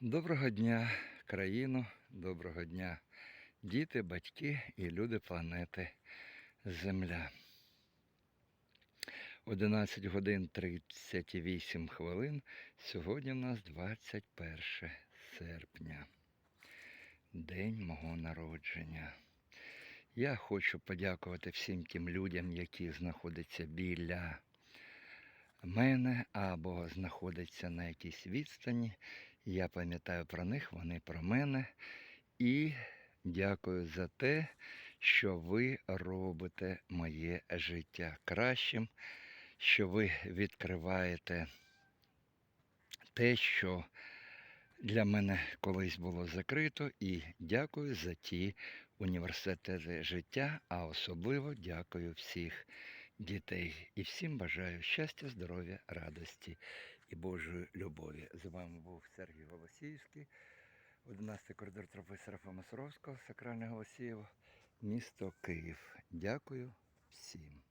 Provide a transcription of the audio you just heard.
Доброго дня, країну, доброго дня, діти, батьки і люди планети Земля. 11 годин 38 хвилин. Сьогодні у нас 21 серпня, день мого народження. Я хочу подякувати всім тим людям, які знаходяться біля мене або знаходяться на якійсь відстані. Я пам'ятаю про них, вони про мене. І дякую за те, що ви робите моє життя кращим, що ви відкриваєте те, що для мене колись було закрито. І дякую за ті університети життя, а особливо дякую всіх дітей. І всім бажаю щастя, здоров'я, радості і Божої любові. З вами був Сергій Голосіївський, 11 коридор тропи Серафа Масоровського, Сакральне Голосієво, місто Київ. Дякую всім.